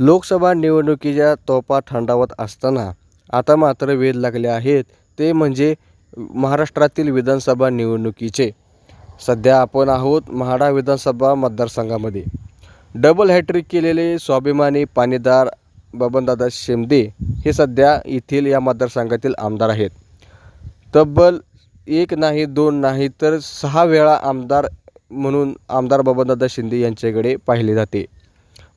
लोकसभा निवडणुकीच्या तोफा थंडावत असताना आता मात्र वेध लागले आहेत. ते म्हणजे महाराष्ट्रातील विधानसभा निवडणुकीचे. सध्या आपण आहोत म्हाडा विधानसभा मतदारसंघामध्ये. डबल हॅट्रिक केलेले स्वाभिमानी पाणीदार बबनदादा शिंदे हे सध्या येथील या मतदारसंघातील आमदार आहेत. तब्बल एक नाही दोन नाही तर सहा वेळा आमदार म्हणून आमदार बबनदादा शिंदे यांच्याकडे पाहिले जाते.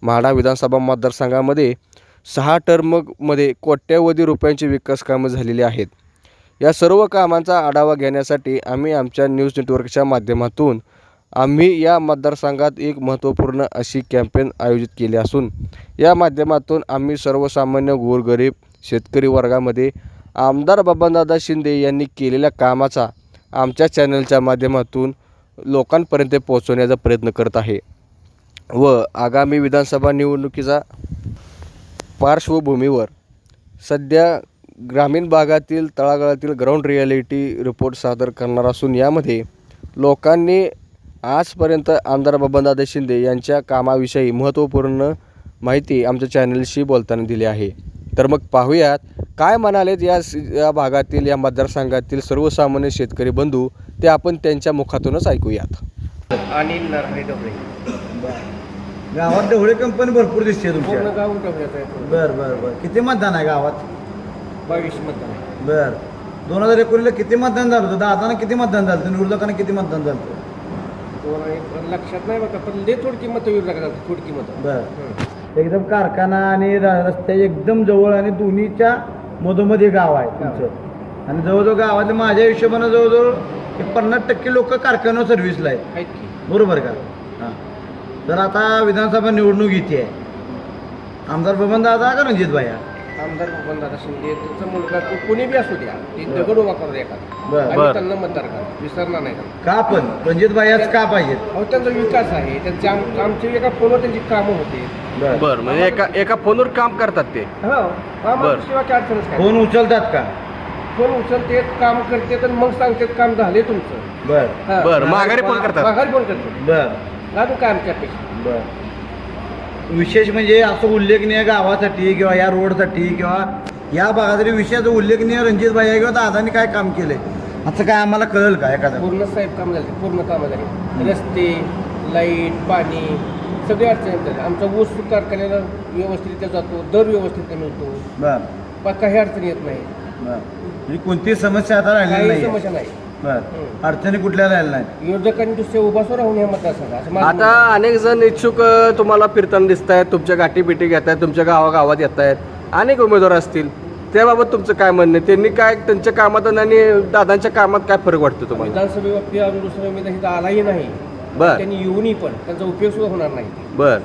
म्हाडा विधानसभा मतदारसंघामध्ये सहा टर्ममध्ये कोट्यवधी रुपयांची विकास कामं झालेली आहेत. या सर्व कामांचा आढावा घेण्यासाठी आम्ही आमच्या न्यूज नेटवर्कच्या माध्यमातून आम्ही या मतदारसंघात एक महत्त्वपूर्ण अशी कॅम्पेन आयोजित केली असून या माध्यमातून आम्ही सर्वसामान्य गोरगरीब शेतकरी वर्गामध्ये आमदार बाबादादा शिंदे यांनी केलेल्या कामाचा आमच्या चॅनलच्या माध्यमातून लोकांपर्यंत पोहोचवण्याचा प्रयत्न करत आहे. व आगामी विधानसभा निवडणुकीचा पार्श्वभूमीवर सध्या ग्रामीण भागातील तळागाळातील ग्राउंड रियालिटी रिपोर्ट सादर करणार असून यामध्ये लोकांनी आजपर्यंत आमदार बबनदादा शिंदे यांच्या कामाविषयी महत्त्वपूर्ण माहिती आमच्या चॅनलशी बोलताना दिली आहे. तर मग पाहूयात काय म्हणालेत या या भागातील या मतदारसंघातील सर्वसामान्य शेतकरी बंधू ते आपण त्यांच्या मुखातूनच ऐकूयात. आणि नरहरी गावात ढवळे कंपनी भरपूर दिसते पूर्ण तुमच्या गाव आहे. बर बर बर. किती मतदान आहे गावात? बावीस मतदान आहे. बर. दोन हजार एकोणीसला किती मतदान झालं होतं? दादाना किती मतदान झालं होतं? विरोधकांना किती मतदान झालं होतं? दोन पण लक्षात नाही बघा पण लय थोडकी मतं थोडकी मतं. बर. हं. एकदम कारखाना आणि र- रस्ते एकदम जवळ आणि दोन्हीच्या मधोमध्ये गाव आहे तुमचं. आणि जवळजवळ गावातले माझ्या हिशोबानं जवळजवळ एक पन्नास टक्के लोक कारखान्यावर सर्व्हिसला आहेत. आहेत की. बरोबर का? हां तर आता विधानसभा निवडणूक इथे आहे. आमदार बबन दादा का रणजित भाया आमदार दादा शिंदे त्यांचा मुलगा तो कोणी बी असू द्या ते दगड उभा करू द्या एखादा बर. त्यांना मतदार करा विसरणार नाही त्यांना. का पण? रणजित भायाच का पाहिजेत? अहो त्यांचा विकास आहे. त्यांच्या आम- आमची एका फोनवर त्यांची कामं होते. बरं. म्हणजे एका एका फोनवर काम करतात ते. हो आम्हाला बर. शिवाय काय अडचणच काय फोन उचलतात का? फोन उचलते काम करते तर मग सांगते काम झाले तुमचं. बर. हा. बरं, माघारी फोन करतात. माघारी फोन करते बर. अजून काय बर. विशेष म्हणजे असं उल्लेखनीय गावासाठी किंवा या रोडसाठी किंवा या भागासाठी विशेष उल्लेखनीय रणजित भाई किंवा दादानी काय काम केलंय? असं काय आम्हाला कळेल का एखादं? पूर्ण साहेब काम झाले पूर्ण कामं झाली. रस्ते लाइट पाणी सगळे अडचणी झाले आमचा ऊस कारखान्याला व्यवस्थितरित्या जातो दर व्यवस्थित मिळतो. बर. पण काही अडचणी येत नाही. बर. म्हणजे कोणतीही समस्या आता राहिलेली काही नाही समस्या नाही. बर. अडचणी कुठल्या राहिल्या नाही विरोधकांनी राहून असं माझं आता. अनेक जण इच्छुक अ, तुम्हाला फिरताना दिसत आहेत तुमच्या गाठी बिटी घेत आहेत तुमच्या गावागावात येत आहेत अनेक उमेदवार असतील. त्याबाबत तुमचं काय म्हणणं आहे? त्यांनी काय त्यांच्या कामात आणि दादांच्या कामात काय फरक वाटतो तुम्हाला? विधानसभेबाबतीत अजून दुसरा उमेदवार इथं आलाही नाही. बर. त्यांनी येऊनही पण त्यांचा उपयोग सुद्धा होणार नाही. बर.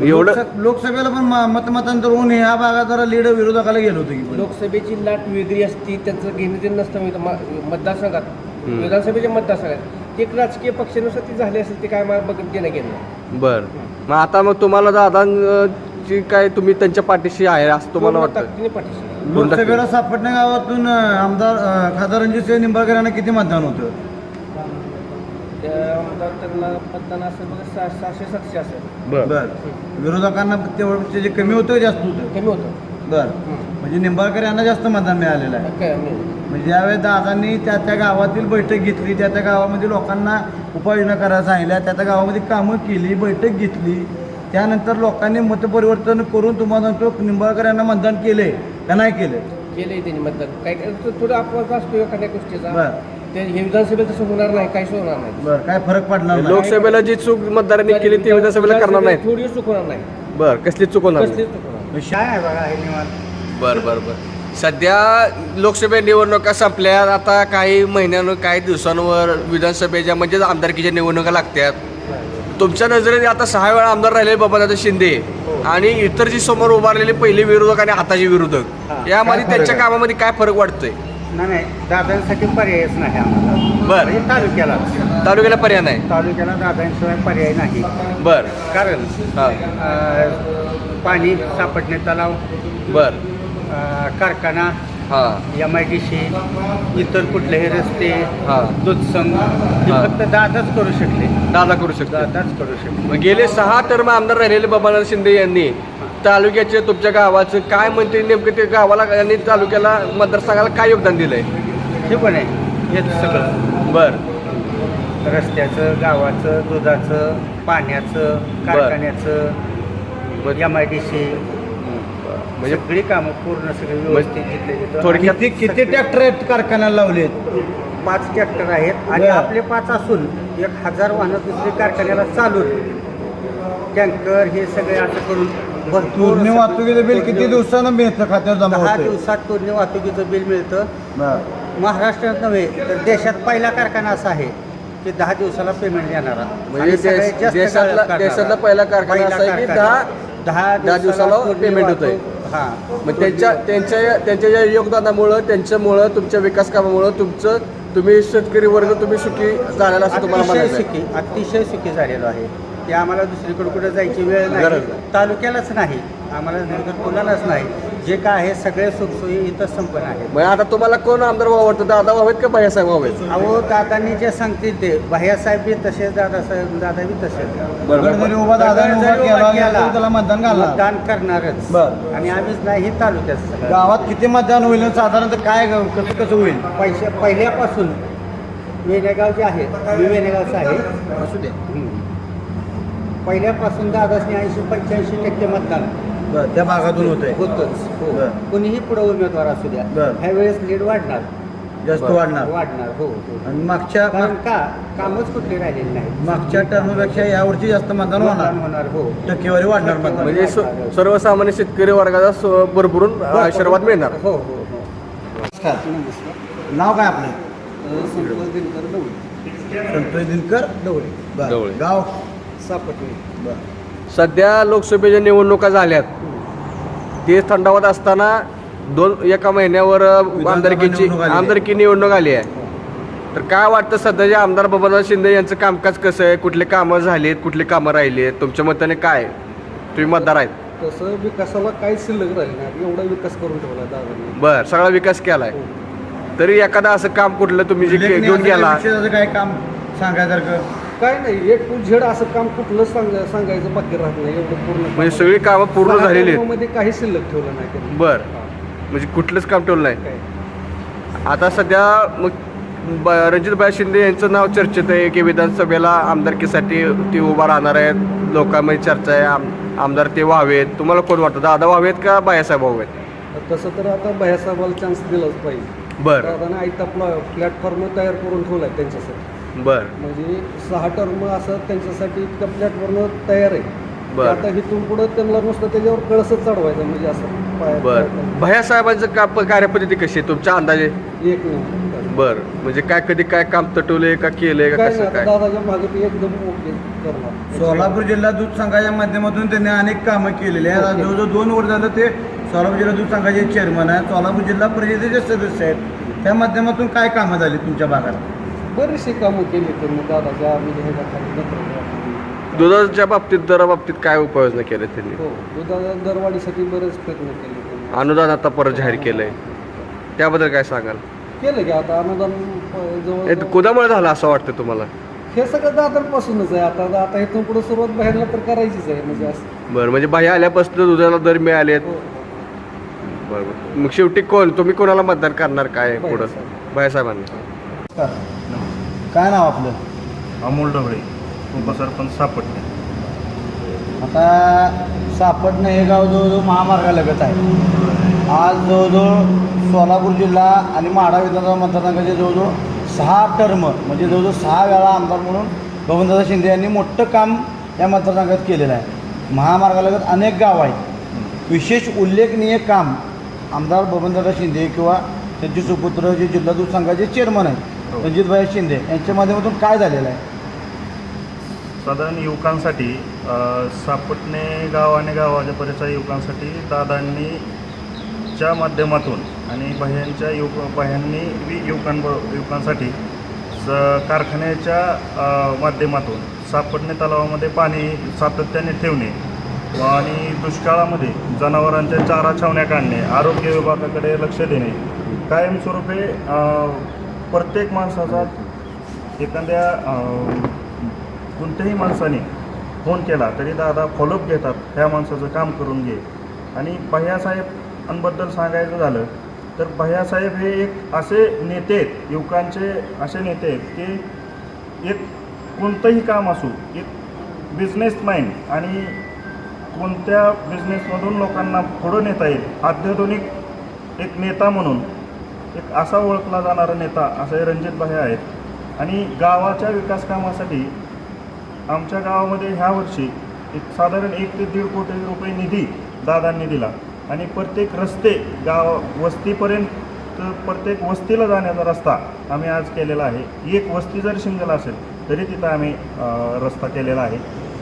एवढं लोकस- लोकसभेला पण म- मतमतांतर होऊन ह्या भागात जरा लीड विरोधकाला गेलो होतो की पण. लोकसभेची लाट वेगळी असती त्यांचं घेणं देणं नसतं इथं म- मतदारसंघात हम्म. विधानसभेच्या मतदारसंघात ते एक राजकीय पक्षानुसार ती झाली असेल ते काय मला बघत घेणं नाही. बर मग आता मग तुम्हाला दादांची काय तुम्ही त्यांच्या पाठीशी आहे असं तुम्हाला वाटतं ताकदीने पाठीशी आहे. लोकसभेला सापटण्या गावातून अं, आमदार अं, खासदार रणजित सिंह निंबाळकर यांना किती मतदान होतं त्या आमदार त्यांना मतदान असेल बघा सहा- सहाशे सातशे असेल बर. विरोधकांना तेवढं त्याचे कमी होतं का जास्त होतं. कमी होतं. बर. म्हणजे निंबाळकर यांना जास्त मतदान मिळालेलं आहे. काय नाही. म्हणजे ज्यावेळेस दादांनी त्या त्या गावातील बैठक घेतली त्या त्या गावामध्ये लोकांना उपाययोजना करायला सांगितल्या त्या त्या गावामध्ये कामं केली बैठक घेतली. त्यानंतर लोकांनी मतपरिवर्तन करून तुम्हाला तो निंबाळकर यांना मतदान केले का नाही केले केलंय त्यांनी मतदान. काय काय तो थोडा अपवाद असतो एखाद्या गोष्टीचा. बर. ते हे विधानसभेत तसं होणार नाही काहीच होणार नाही. बर काय फरक पडणार नाही लोकसभेला जी चूक मतदारांनी केली ती विधानसभेला करणार नाहीत थोडी चूक होणार नाही. बर कसली चूक होणार नाही? कसलीच चूक होणार नाही. विषय आहे बघा हे निवांत. बर बर बर. सध्या लोकसभा निवडणुका संपल्या आता काही महिन्यानं काही दिवसांवर विधानसभेच्या म्हणजे आमदारकीच्या निवडणुका लागतात तुमच्या नजरेने आता सहा वेळा आमदार राहिले बाबादादा शिंदे आणि इतर जी समोर उभारलेले पहिले विरोधक आणि आताचे विरोधक. हा, यामध्ये त्यांच्या? कामामध्ये काय फरक वाटतोय? नाही नाही दादांसाठी पर्यायच नाही आम्हाला. बर. म्हणजे तालुक्याला. तालुक्याला पर्याय नाही. तालुक्याला दादांशिवाय पर्याय नाही. बर. कारण हा. अं, पाणी सापडणे तलाव बर. अं, कारखाना हां. एम आय डी सी इतर कुठलेही रस्ते हां. दूध संघ हे. हा. फक्त दादाच करू शकले. दादा करू शकता दादाच करू शकले. मग गेले सहा टर्म आमदार राहिलेले बाबालाल शिंदे यांनी तालुक्याचे तुमच्या गावाचं काय म्हणते नेमकं ते गावाला आणि तालुक्याला मतदारसंघाला काय योगदान दिलंय? हे पण आहे. हेच सगळं. बर. रस्त्याचं गावाचं दुधाचं पाण्याचं कारखान्याचं एम आय डी सी म्हणजे सगळी कामं पूर्ण सगळी व्यवस्थित जिथले तिथं. थोडक्यात किती किती ट्रॅक्टर आहेत कारखान्याला लावलेत पाच ट्रॅक्टर आहेत आणि बरं. आपले पाच असून एक हजार वाहनं दुसरी कारखान्याला चालून टँकर हे सगळे असं करून भरपूर तूर्णी वाहतुकीचं बिल किती दिवसानं मिळतं खात्यावर जमा दहा होतं दिवसात पूर्ण वाहतुकीचं बिल मिळतं महाराष्ट्रात नव्हे तर देशात पहिला कारखाना असा आहे की दहा दिवसाला पेमेंट देणारा म्हणजे आणि सगळ्यात देश- जास्त देशातला- गाळप करणारा. देशातला पहिला कारखाना असा आहे की कारखाना. दहा- दहा दहा दिवसाला पूर्ण पेमेंट होतंय. वाहतूक- हा मग त्यांच्या त्यांच्या त्यांच्या या योगदानामुळं त्यांच्यामुळं तुमच्या विकास कामामुळं तुमचं तुम्ही शेतकरी वर्ग तुम्ही सुखी झालेला असं तुम्हाला अतिशय म्हणायचं आहे. सुखी अतिशय सुखी झालेलो आहे ते आम्हाला दुसरीकडे कुठे जायची वेळ नाही. तालुक्यालाच नाही. आम्हाला नगर कोणालाच नाही. जे काय आहे सगळे सुखसोयी इथं संपन्न आहे. मग आता तुम्हाला कोण आमदार व्हावं वाटतं? दादा व्हावेत का भैयासाहेब व्हावेत? अहो दादांनी जे सांगतील ते. भैयासाहेब बी तसेच दादासाहेब दादा बी तसेच. उभा दादा जरी उभा उभा केला केला, तर त्याला मतदान मतदान करणारच. बरं. आणि आम्हीच नाही हे तालुक्यात सगळं. गावात किती मतदान होईल आणि साधारणतः काय कसं कसं होईल? पैसे पहिल्यापासून वेणेगाव जे आहे मी वेणेगावचं आहे असू दे. हम्म. पहिल्यापासून दादासने ऐंशी पंच्याऐंशी टक्के मतदान. बरं त्या भागातून होतंय. होतच. हो. बरं. कुणीही पुढे उमेदवार असू द्या. बरं. ह्या वेळेस लीड वाढणार. जास्त. वाढणार. वाढणार हो हो. आणि मागच्या कारण का? कामच कुठली राहिलेली नाही मागच्या टर्मपेक्षा यावर्षी जास्त मतदान होणार. होणार हो. टक्केवारी वाढणार मतदान. म्हणजे स- सर्वसामान्य शेतकरी वर्गाला स- भरभरून अं, आशीर्वाद मिळणार. हो हो हो. नमस्कार. नाव काय आपलं? संतोष दिनकर डवळे बरं. डवळे. गाव? सापटणे बरं. सध्या लोकसभेच्या निवडणुका झाल्यात. ते थंडावत असताना दोन एका महिन्यावर आमदारकीची निवडणूक आली आहे. आमदारकी निवडणूक आली आहे. तर काय वाटतं सध्याचे आमदार बबनराव शिंदे यांचं कामकाज कसं आहे? कुठले कामं झालीत? कुठली कामं राहिली आहेत? तुमच्या मताने काय तुम्ही मतदार आहेत. तसं विकासाला काहीच शिल्लक राहिलं नाही. एवढा विकास करून ठेवला दादांनी. बर सगळा विकास केलाय. तरी एखादा असं काम कुठलं तुम्ही जे उल्लेखनीय घेऊन असं गेला? विशेष काय काम सांगायसारखं? काय नाही एक टू झेड असं काम कुठलं सांग सांगायचं बाकी राहत नाही एवढं पूर्ण म्हणजे सगळी कामं पूर्ण झालेली आहेत. मध्ये काही शिल्लक ठेवलं नाही त्यांनी. बर. हा. म्हणजे कुठलंच काम ठेवलं नाही. काय? आता सध्या मग ब- रणजितभाई शिंदे यांचं नाव चर्चेत आहे की विधानसभेला आमदारकीसाठी ते उभा राहणार आहेत. लोकांमध्ये चर्चा आहे. आम आमदार ते व्हावेत तुम्हाला कोण वाटतं? दादा व्हावेत का बायासाहेब व्हावेत तसं तर आता भैयासाहेबाला चान्स दिलाच पाहिजे. बर. दादाने आयता प्लॅटफॉर्म तयार करून ठेवलाय त्यांच्यासाठी. बर. म्हणजे सहा टर्म असं त्यांच्यासाठी इतका प्लॅटफॉर्म तयार आहे. बरं. आता इथून पुढं त्यांना नुसतं त्याच्यावर कळसच चढवायचं म्हणजे असं पाय- बर. पाय- भैयासाहेबांचं का कार्यपद्धती कशी आहे? तुमच्या अंदाजे? एक नंबर बर. म्हणजे काय कधी काय काम तटवलंय का केलंय का काय कसं आता काय? दादाच्या मागे ते एकदम ओके करणार. सोलापूर जिल्हा दूध संघाच्या माध्यमातून त्यांनी अनेक कामं केलेली आहेत. ओके. जवळजवळ दोन वर्ष झालं ते सोलापूर जिल्हा दूध संघाचे चेअरमन आहेत. सोलापूर जिल्हा परिषदेचे सदस्य आहेत. त्या माध्यमातून काय कामं झाली तुमच्या भागात? बरीचशी कामं केली त्यांनी दादाच्या म्हणजे ह्याच्याखाली नेतृत्वाखाली. दुधाच्या बाबतीत दराबाबतीत काय उपाययोजना केल्या त्यांनी? हो दुधाच्या दरवाढीसाठी बरेच प्रयत्न केले त्यांनी. अनुदान आता परत जाहीर केलंय. त्याबद्दल काय सांगाल? केलं की आता अनुदान प- हे जवळ कुदामुळे झालं असं वाटतं तुम्हाला? हे सगळं दादांपासूनच आहे. आता आता इथून पुढे सुरुवात बाहेरला तर करायचीच आहे म्हणजे असं. बरं म्हणजे बाह्य आल्यापासून दुधाला दर मिळालेत. हो. बरोबर मग शेवटी कोण? तुम्ही कोणाला मतदान करणार काय पुढं? बाळासाहेब. बायासाहेबांना काय नाव आपलं? अमोल ढवळे उपसरपंच सापटणे आता सापटणं हे गाव जवळजवळ महामार्गालगत आहे. आज जवळजवळ सोलापूर जिल्हा आणि माढा विधानसभा मतदारसंघाचे जवळजवळ सहा टर्म म्हणजे जवळजवळ सहा वेळा आमदार म्हणून बबनदादा शिंदे यांनी मोठं काम या मतदारसंघात केलेलं आहे. महामार्गालगत अनेक गाव आहेत. विशेष उल्लेखनीय काम आमदार बबनदादा शिंदे किंवा त्यांचे सुपुत्र जे जिल्हा दूध संघाचे चेअरमन आहेत. रणजितभाई शिंदे यांच्या माध्यमातून काय झालेलं आहे? साधारण युवकांसाठी अ, सापटणे गाव आणि गावाच्या परिसर युवकांसाठी दादांनी च्या माध्यमातून आणि बाह्यांच्या युवक बाह्यांनी वि- युवकांब युवकांसाठी स कारखान्याच्या अ, माध्यमातून सापटणे तलावामध्ये पाणी सातत्याने ठेवणे व आणि दुष्काळामध्ये जनावरांच्या चारा छावण्या काढणे आरोग्य विभागाकडे लक्ष देणे कायमस्वरूपी अं, प्रत्येक माणसाचा एखाद्या कोणत्याही माणसाने फोन केला तरी दादा फॉलोअप घेतात ह्या माणसाचं काम करून घे. आणि भैयासाहेबांबद्दल सांगायचं झालं तर भैयासाहेब हे एक असे नेते आहेत युवकांचे असे नेते आहेत की एक कोणतंही काम असू एक बिझनेसमॅन आणि कोणत्या बिझनेसमधून लोकांना पुढं नेता येईल अत्याधुनिक एक नेता म्हणून एक असा ओळखला जाणारा नेता असे रणजित भाई आहेत. आणि गावाच्या विकास कामासाठी आमच्या गावामध्ये ह्या वर्षी एक साधारण एक ते दीड कोटी रुपये निधी दादांनी दिला. आणि प्रत्येक रस्ते गाव वस्तीपर्यंत प्रत्येक वस्तीला जाण्याचा रस्ता आम्ही आज केलेला आहे. एक वस्ती जर शिंगल असेल तरी तिथं आम्ही रस्ता केलेला आहे.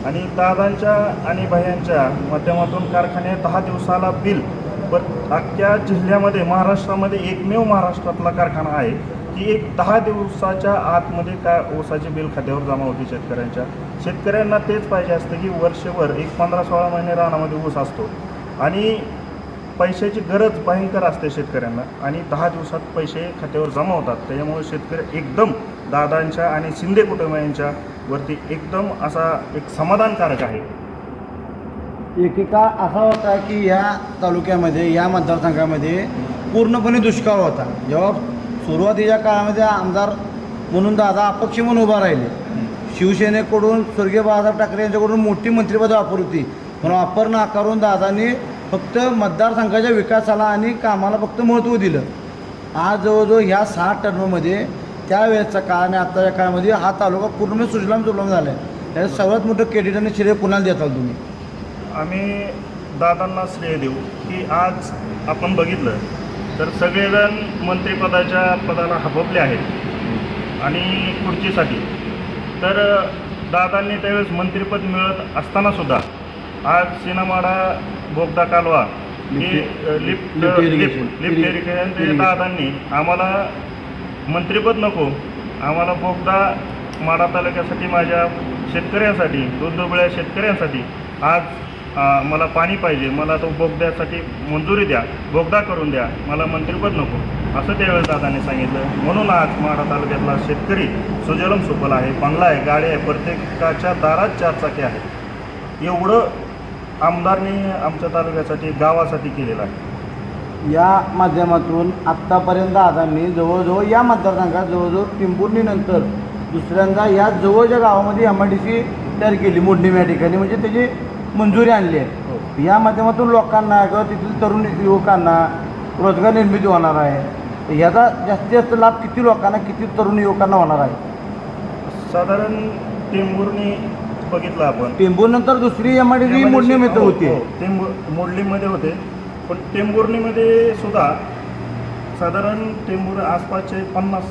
आणि दादांच्या आणि भयांच्या माध्यमातून कारखाने दहा दिवसाला बिल अख्ख्या जिल्ह्यामध्ये महाराष्ट्रामध्ये एकमेव महाराष्ट्रातला कारखाना आहे की एक दहा दिवसाच्या आतमध्ये काय ऊसाचे बिल खात्यावर जमा होते शेतकऱ्यांच्या. शेतकऱ्यांना तेच पाहिजे असतं की वर्षभर एक पंधरा सोळा महिने रानामध्ये ऊस असतो. आणि पैशाची गरज भयंकर असते शेतकऱ्यांना. आणि दहा दिवसात पैसे खात्यावर जमा होतात. त्याच्यामुळे शेतकरी एकदम दादांच्या आणि शिंदे कुटुंबियांच्या वरती एकदम असा एक समाधानकारक आहे. एकेका असा होता की या तालुक्यामध्ये या मतदारसंघामध्ये पूर्णपणे दुष्काळ होता. जेव्हा सुरुवातीच्या काळामध्ये आमदार म्हणून दादा अपक्ष म्हणून उभा राहिले. शिवसेनेकडून स्वर्गीय बाळासाहेब ठाकरे यांच्याकडून मोठी मंत्रिपदं वापर होती. म्हणून वापर नाकारून दादांनी फक्त मतदारसंघाच्या विकासाला आणि कामाला फक्त महत्त्व दिलं. आज जवळजवळ ह्या सहा टर्ममध्ये त्यावेळेचा काळ आणि आत्ताच्या काळामध्ये हा तालुका पूर्ण सुजलाम सुजलाम झाला आहे त्याचं सर्वात मोठं क्रेडिट आणि श्रेय कुणाला देताल तुम्ही? आम्ही दादांना श्रेय देऊ की आज आपण बघितलं तर सगळेजण मंत्रिपदाच्या पदाला हबपले आहेत आणि खुर्चीसाठी. तर दादांनी त्यावेळेस मंत्रिपद मिळत असतानासुद्धा आज सिनामाडा बोगदा कालवा हे लिफ्ट- लिफ्ट ते दादांनी आम्हाला मंत्रिपद नको. आम्हाला बोगदा माडा तालुक्यासाठी माझ्या शेतकऱ्यांसाठी दोन दुबळ्या शेतकऱ्यांसाठी आज मला पाणी पाहिजे मला तो बोगद्यासाठी मंजुरी द्या बोगदा करून द्या मला मंत्रिपद नको असं त्यावेळेस दादाने सांगितलं. म्हणून आज माढा तालुक्यातला शेतकरी सुजलम सुफल आहे बंगला आहे गाडी आहे प्रत्येकाच्या दारात चारचाकी आहे एवढं आमदारने आमच्या तालुक्यासाठी गावासाठी केलेलं आहे. या माध्यमातून आत्तापर्यंत आदांनी जवळजवळ या मतदारसंघात जवळजवळ पिंपुर्णीनंतर दुसऱ्यांदा या जवळच्या गावामध्ये एम आय डी सी तयार केली मोडणीम या ठिकाणी. म्हणजे त्याची मंजुरी आणली आहे. या माध्यमातून लोकांना किंवा तेथील तरुण युवकांना रोजगार निर्मिती होणार आहे. याचा जास्तीत जास्त लाभ किती लोकांना किती तरुण युवकांना होणार आहे? साधारण टेंभुर्णी बघितलं आपण. टेंभूरनंतर दुसरी एम आय डी मोडणी हो, होती. हो. मोडलीमध्ये होते. पण टेंभुर्णीमध्ये सुद्धा साधारण टेंभुर आसपासचे पन्नास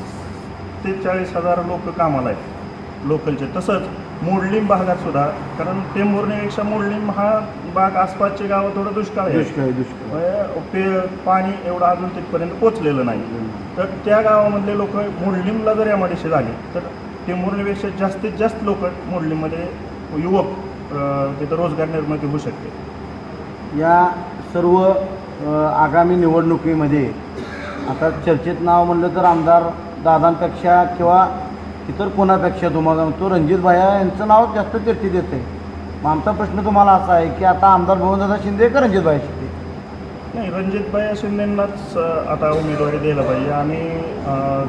ते चाळीस हजार लोक कामाला आहेत. लोकलचे. तसंच मोडलीम भागात सुद्धा. कारण टेंभुर्णीपेक्षा मोडलीम हा भाग आसपासचे गावं थोडं दुष्काळ आहे. दुष्काळी दुष्काळ. म्हणजे पे पाणी एवढं अजून तिथपर्यंत पोचलेलं नाही. तर त्या गावामधले लोक मोडलीमला जर एमआयडीसी झाली तर टेंभुर्णीपेक्षा जास्तीत जास्त लोक मोडलीमध्ये युवक तिथं रोजगार निर्मिती होऊ शकते. या सर्व आगामी निवडणुकीमध्ये आता चर्चेत नाव म्हणलं तर आमदार दादांपेक्षा किंवा इतर कोणापेक्षा तुम्हाला सांगतो रणजित भाया यांचं नाव जास्त चर्चेत येते मग आमचा प्रश्न तुम्हाला असा आहे की आता आमदार भवनदादा शिंदे का रणजित भाई शिंदे? नाही रणजितभाई शिंदेंनाच आता उमेदवारी द्यायला पाहिजे. आणि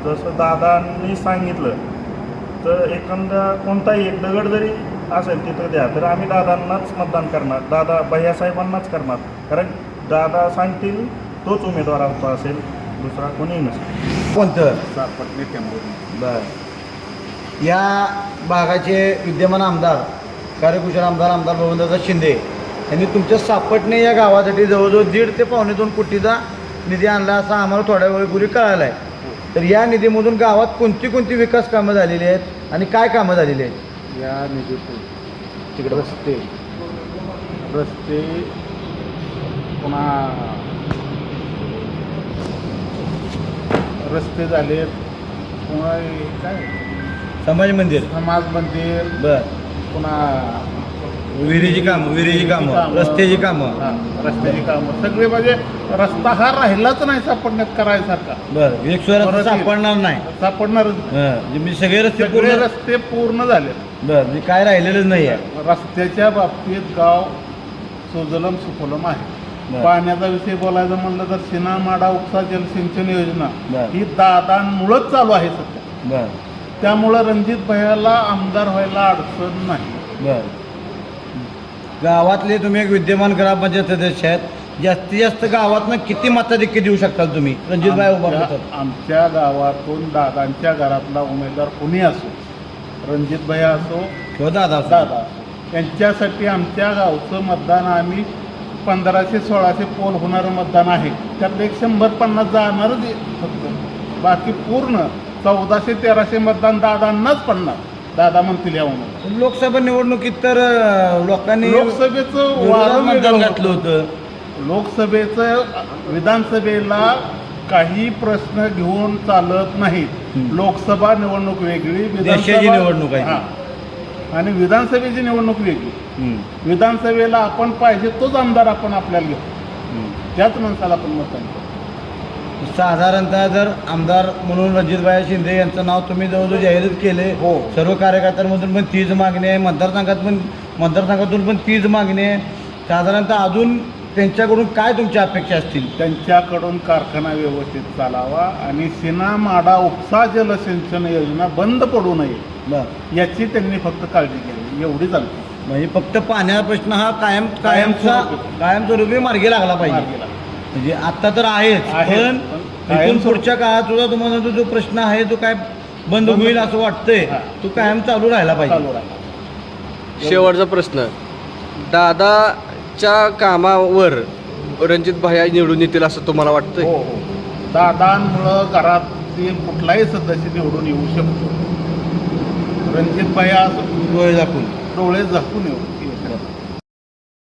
जसं दादांनी सांगितलं तर एखादा कोणताही एक दगड जरी असेल तिथं द्या तर आम्ही दादांनाच मतदान करणार. दादा भैयासाहेबांनाच करणार. कारण दादा सांगतील तोच उमेदवार आमचा असेल दुसरा कोणीही नसेल. कोणतं? बर. या भागाचे विद्यमान आमदार कार्यकुशल आमदार आमदार भवनदादा शिंदे यांनी तुमच्या सापटणे या गावासाठी जवळजवळ दीड ते पावणे दोन कोटीचा निधी आणला असा आम्हाला थोड्या वेळपूर्वी कळालं आहे तर या निधीमधून गावात कोणती कोणती विकास कामं झालेली आहेत आणि काय कामं झालेली आहेत? या निधीतून तिकडे रस्ते रस्ते पुन्हा रस्ते झाले पुन्हा काय? समाज मंदिर? समाज मंदिर. बर. पुन्हा विहिरीची कामं विहिरीची कामं. रस्त्याची कामं. हा, रस्त्याची कामं. सगळे म्हणजे रस्ता हा राहिलाच नाही सापडण्यात करायसारखा. बरं एक परत येईल. सापडणार नाही. सापडणार हं, म्हणजे मी सगळे रस्ते सगळे पूर्ण रस्ते पूर्ण झाले. बरं म्हणजे काय राहिलेलं नाही आहे रस्त्याच्या बाबतीत गाव सुजलम सुफलम आहे. पाण्याचा विषय बोलायचं म्हणलं तर सिना माडा उपसा जलसिंचन योजना बरं. ही दादांमुळंच चालू आहे सध्या. बरं. त्यामुळं रणजित भैयाला आमदार व्हायला अडचण नाही. बर. गावातले तुम्ही एक विद्यमान ग्रामपंचायत सदस्य आहेत. जास्तीत जास्त गावातनं किती मताधिक्य देऊ शकताल तुम्ही? रणजितभाई उभा आमच्या- करतात आमच्या गावातून दादांच्या घरातला उमेदवार कुणी असो रणजित भैया असो किंवा दादा असो. दादा यांच्यासाठी आमच्या गावचं मतदान आम्ही पंधराशे सोळाशे पोल होणारं मतदान आहे. त्यातलं एक शंभर पन्नास जाणारच आहे फक्त. बाकी पूर्ण चौदाशे तेराशे मतदान दादांनाच पडणार. दादा म्हणतील यावं लोकसभा निवडणुकीत तर अं, लोकांनी लोकसभेचं विरोधात वारं मतदान वेगळं घातलं होतं. लोकसभेचं विधानसभेला काही प्रश्न घेऊन चालत नाहीत. लोकसभा निवडणूक वेगळी देशाची निवडणूक आहे. हां. आणि विधानसभेची निवडणूक वेगळी. हम्म, विधानसभेला आपण पाहिजे तोच आमदार आपण आपल्याला घेऊ हम्म. त्याच माणसाला आपण मतदान करू साधारणतः जर आमदार म्हणून रणजितभाई शिंदे यांचं नाव तुम्ही जवळजवळ जाहीरच केले हो. सर्व कार्यकर्त्यांमधून पण तीच मागणी आहे मतदारसंघात पण मतदारसंघातून पण तीच मागणी आहे. साधारणतः अजून त्यांच्याकडून काय तुमच्या अपेक्षा असतील? त्यांच्याकडून कारखाना व्यवस्थित चालावा आणि सिना माडा उपसा जलसिंचन योजना बंद पडू नये. याची त्यांनी फक्त काळजी घ्यावी एवढी चालते म्हणजे फक्त पाण्याचा प्रश्न हा कायम कायमचा कायमस्वरूपी. मार्गी लागला पाहिजे. म्हणजे आता तर आहेच आहे, पण पण इथून कायमस्वरूपी. पुढच्या काळात सुद्धा तुम्हाला जो प्रश्न आहे तो काय बंद बंद- होईल असं वाटतंय हा. तो कायम चालू राहायला पाहिजे. चालू राहिला. शेवटचा प्रश्न. दादाच्या कामावर रणजित भाया निवडून येतील असं तुम्हाला वाटतंय? हो हो. दादांमुळं घरातील कुठलाही सदस्य निवडून येऊ शकतो. रणजित भैया डोळे दाखवून डोळे झाकून येऊ.